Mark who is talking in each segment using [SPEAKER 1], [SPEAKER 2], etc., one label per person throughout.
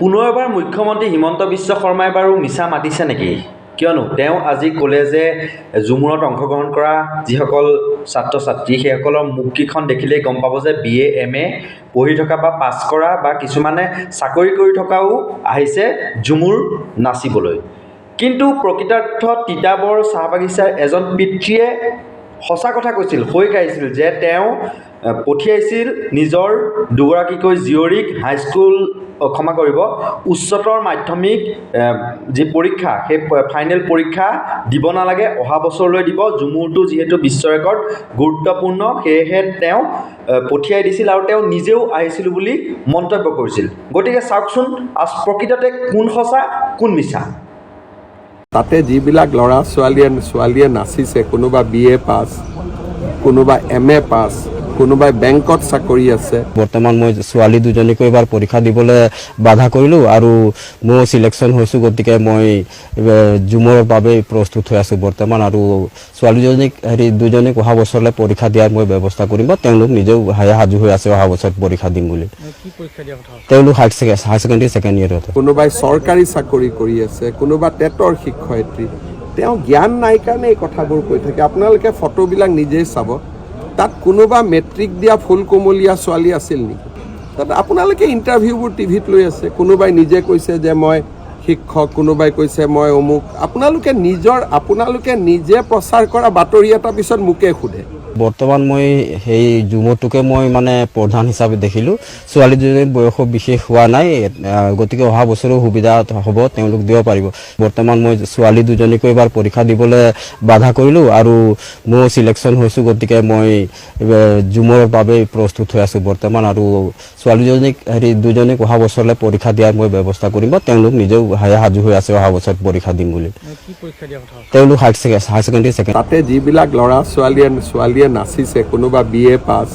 [SPEAKER 1] পুনৰ এবাৰ মুখ্যমন্ত্ৰী হিমন্ত বিশ্ব শৰ্মাই বাৰু মিছা মাতিছে নেকি? কিয়নো তেওঁ আজি ক'লে যে ঝুমুৰত অংশগ্ৰহণ কৰা যিসকল ছাত্ৰ ছাত্ৰী সেইসকলৰ মুখকেইখন দেখিলেই গম পাব যে বি এ এম এ পঢ়ি থকা বা পাছ কৰা বা কিছুমানে চাকৰি কৰি থকাও আহিছে ঝুমুৰ নাচিবলৈ। কিন্তু প্ৰকৃতাৰ্থত তিতাবৰ চাহ বাগিচাৰ এজন পিতৃয়ে সঁচা কথা কৈছিল হৈ গাইছিল যে তেওঁ পঠিয়াইছিল নিজৰ দুগৰাকীকৈ জীয়ৰীক হাইস্কুল ক্ষমা কৰিব। উচ্চতৰ মাধ্যমিক যি পৰীক্ষা সেই ফাইনেল পৰীক্ষা দিব নালাগে অহা বছৰলৈ দিব। ঝুমুৰটো যিহেতু বিশ্ব ৰেকৰ্ড গুৰুত্বপূৰ্ণ। সেয়েহে তেওঁ পঠিয়াই দিছিল আৰু তেওঁ নিজেও আহিছিলোঁ বুলি মন্তব্য কৰিছিল। গতিকে চাওকচোন প্ৰকৃততে কোন সঁচা কোন মিছা?
[SPEAKER 2] তাতে যিবিলাক ল'ৰা ছোৱালীয়ে ছোৱালীয়ে নাচিছে কোনোবা বি এ পাছ কোনোবা এম এ পাছ কোনোবাই বেংকত চাকৰি আছে।
[SPEAKER 3] বৰ্তমান মই ছোৱালী দুজনীকো এবাৰ পৰীক্ষা দিবলৈ বাধা কৰিলোঁ আৰু ময়ো চিলেকশ্যন হৈছোঁ গতিকে মই জুমৰ বাবে প্ৰস্তুত হৈ আছোঁ বৰ্তমান আৰু ছোৱালীজনীক হেৰি দুজনীক অহা বছৰলৈ পৰীক্ষা দিয়াৰ মই ব্যৱস্থা কৰিম বা তেওঁলোক নিজেও সাজু হৈ আছে অহা বছৰত পৰীক্ষা দিম বুলি।
[SPEAKER 4] কি পৰীক্ষা দিয়া কথা
[SPEAKER 3] তেওঁলোক হাই ছেকেণ্ডেৰী ছেকেণ্ড ইয়েৰত
[SPEAKER 2] কোনোবাই চৰকাৰী চাকৰি কৰি আছে কোনোবা টেটৰ শিক্ষয়িত্ৰী। তেওঁ জ্ঞান নাই কাৰণে এই কথাবোৰ কৈ থাকে। আপোনালোকে ফটোবিলাক নিজেই চাব। তাত কোনোবা মেট্ৰিক দিয়া ফুল কমলীয়া ছোৱালী আছিল নেকি? তাত আপোনালোকে ইণ্টাৰভিউবোৰ টিভিত লৈ আছে, কোনোবাই নিজে কৈছে যে মই শিক্ষক, কোনোবাই কৈছে, মই অমুক। আপোনালোকে নিজৰ, আপোনালোকে নিজে প্ৰচাৰ কৰা বাতৰি এটা পিছত মোকে সোধে।
[SPEAKER 3] বৰ্তমান মই সেই জুমটোকে মই মানে প্ৰধান হিচাপে দেখিলোঁ। ছোৱালীজনীৰ বয়সো বিশেষ হোৱা নাই গতিকে অহা বছৰো সুবিধা হ'ব, তেওঁলোক দিব পাৰিব। বৰ্তমান মই ছোৱালী দুজনীকো এবাৰ পৰীক্ষা দিবলৈ বাধা কৰিলোঁ আৰু ময়ো চিলেকশ্যন হৈছোঁ, গতিকে মই জুমৰ বাবে প্ৰস্তুত হৈ আছোঁ বৰ্তমান। আৰু ছোৱালীজনীক, হেৰি, দুজনীক অহা বছৰলৈ পৰীক্ষা দিয়াৰ মই ব্যৱস্থা কৰিম বা তেওঁলোক নিজেও হাই- সাজু হৈ আছে অহা বছৰত পৰীক্ষা দিম বুলি।
[SPEAKER 4] কি পৰীক্ষা
[SPEAKER 3] তেওঁলোক হাই ছেকে- হাই ছেকেণ্ডেৰী ছেকেণ্ড
[SPEAKER 2] তাতে যিবিলাক ল'ৰা ছোৱালীয়ে ছোৱালীয়ে নাচিছে কোনোবা বি এ পাছ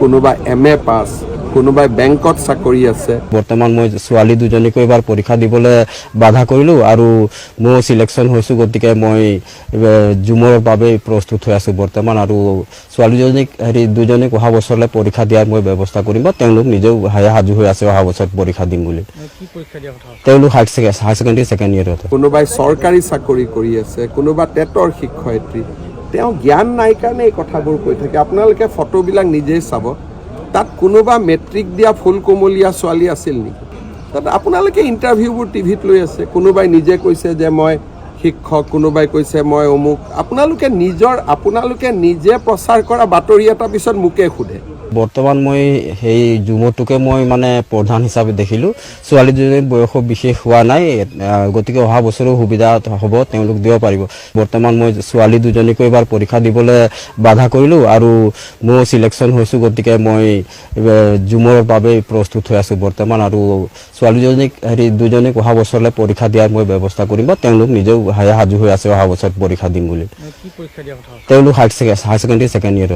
[SPEAKER 2] কোনোবা এম এ পাছ কোনোবাই বেংকত চাকৰি আছে।
[SPEAKER 3] বৰ্তমান মই ছোৱালী দুজনীকো এবাৰ পৰীক্ষা দিবলৈ বাধা কৰিলোঁ আৰু ময়ো চিলেকশ্যন হৈছোঁ গতিকে মই জুমৰ বাবে প্ৰস্তুত হৈ আছোঁ বৰ্তমান আৰু ছোৱালীজনীক হেৰি দুজনীক অহা বছৰলৈ পৰীক্ষা দিয়াৰ মই ব্যৱস্থা কৰিম বা তেওঁলোক নিজেও সাজু হৈ আছে অহা বছৰত পৰীক্ষা দিম বুলি।
[SPEAKER 4] কি পৰীক্ষা দিয়া কথা
[SPEAKER 3] তেওঁলোক হাই ছেকেণ্ডেৰী ছেকেণ্ড ইয়েৰত
[SPEAKER 2] কোনোবাই চৰকাৰী চাকৰি কৰি আছে কোনোবা টেটৰ শিক্ষয়িত্ৰী। তেওঁ জ্ঞান নাই কাৰণে এই কথাবোৰ কৈ থাকে। আপোনালোকে ফটোবিলাক নিজেই চাব। তাত কোনোবা মেট্ৰিক দিয়া ফুল কোমলীয়া ছোৱালী আছিল নেকি? তাত আপোনালোকে ইণ্টাৰভিউবোৰ টিভিত লৈ আছে। কোনোবাই নিজে কৈছে যে মই শিক্ষক, কোনোবাই কৈছে মই অমুক। আপোনালোকে নিজৰ, আপোনালোকে নিজে প্ৰচাৰ কৰা বাতৰি এটা পিছত মোকে সোধে।
[SPEAKER 3] বৰ্তমান মই সেই জুমটোকে মই মানে প্ৰধান হিচাপে দেখিলোঁ। ছোৱালীজনীৰ বয়সো বিশেষ হোৱা নাই গতিকে অহা বছৰো সুবিধা হ'ব তেওঁলোক দিব পাৰিব। বৰ্তমান মই ছোৱালী দুজনীকো এবাৰ পৰীক্ষা দিবলৈ বাধা কৰিলোঁ আৰু ময়ো চিলেকশ্যন হৈছোঁ গতিকে মই জুমৰ বাবে প্ৰস্তুত হৈ আছোঁ বৰ্তমান আৰু ছোৱালীজনীক হেৰি দুজনীক অহা বছৰলৈ পৰীক্ষা দিয়াৰ মই ব্যৱস্থা কৰিম বা তেওঁলোক নিজেও সাজু হৈ আছে অহা বছৰত পৰীক্ষা দিম বুলি।
[SPEAKER 4] কি পৰীক্ষা দিয়া কথা?
[SPEAKER 3] তেওঁলোক হাই ছেকেণ্ডেৰী ছেকেণ্ড ইয়েৰত